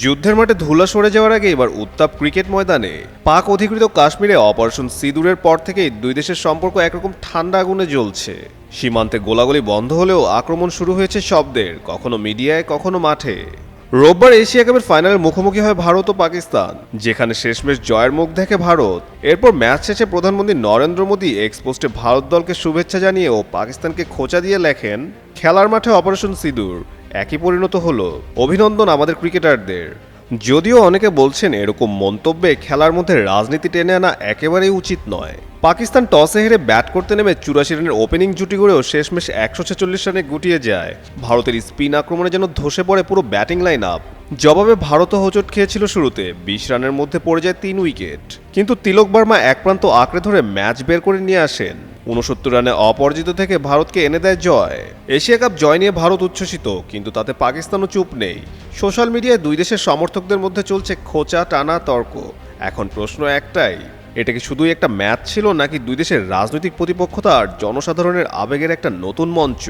যুদ্ধের মাঠে ধুলা সরে যাওয়ার আগে এবার উত্তাপ ক্রিকেট ময়দানে। পাক অধিকৃত কাশ্মীরে অপারেশন সিঁদুরের পর থেকেই দুই দেশের সম্পর্ক একরকম ঠান্ডা আগুনে জ্বলছে। সীমান্তে গোলাগুলি বন্ধ হলেও আক্রমণ শুরু হয়েছে শব্দের, কখনো মিডিয়ায়, কখনো মাঠে। রোববার এশিয়া কাপের ফাইনালের মুখোমুখি হয় ভারত ও পাকিস্তান, যেখানে শেষমেশ জয়ের মুখ দেখে ভারত। এরপর ম্যাচ শেষে প্রধানমন্ত্রী নরেন্দ্র মোদী এক্সপোস্টে ভারত দলকে শুভেচ্ছা জানিয়ে ও পাকিস্তানকে খোঁচা দিয়ে লেখেন, খেলার মাঠে অপারেশন সিঁদুর একই পরিণত হলো অভিনন্দন আমাদের ক্রিকেটারদের। যদিও অনেকে বলছেন এরকম মন্তব্যে খেলার মধ্যে রাজনীতি টেনে আনা একেবারেই উচিত নয়। পাকিস্তান টসে হেরে ব্যাট করতে নেমে চুরাশি রানের ওপেনিং জুটি গড়েও শেষমেশ একশো ছেচল্লিশ রানে গুটিয়ে যায়। ভারতের স্পিন আক্রমণে যেন ধসে পড়ে পুরো ব্যাটিং লাইন আপ জবাবে ভারতও হোঁচট খেয়েছিল শুরুতে, বিশ রানের মধ্যে পড়ে যায় তিন উইকেট। কিন্তু তিলক বর্মা এক প্রান্ত আঁকড়ে ধরে ম্যাচ বের করে নিয়ে আসেন। উনসত্তর রানে অপরাজিত থেকে ভারতকে এনে দেয় জয়। এশিয়া কাপ জয় নিয়ে ভারত উচ্ছ্বসিত, কিন্তু তাতে পাকিস্তানও চুপ নেই। সোশ্যাল মিডিয়ায় দুই দেশের সমর্থকদের মধ্যে চলছে খোঁচা, টানা তর্ক। এখন প্রশ্ন একটাই, এটা কি শুধুই একটা ম্যাচ ছিল নাকি দুই দেশের রাজনৈতিক প্রতিপক্ষতা আর জনসাধারণের আবেগের একটা নতুন মঞ্চ?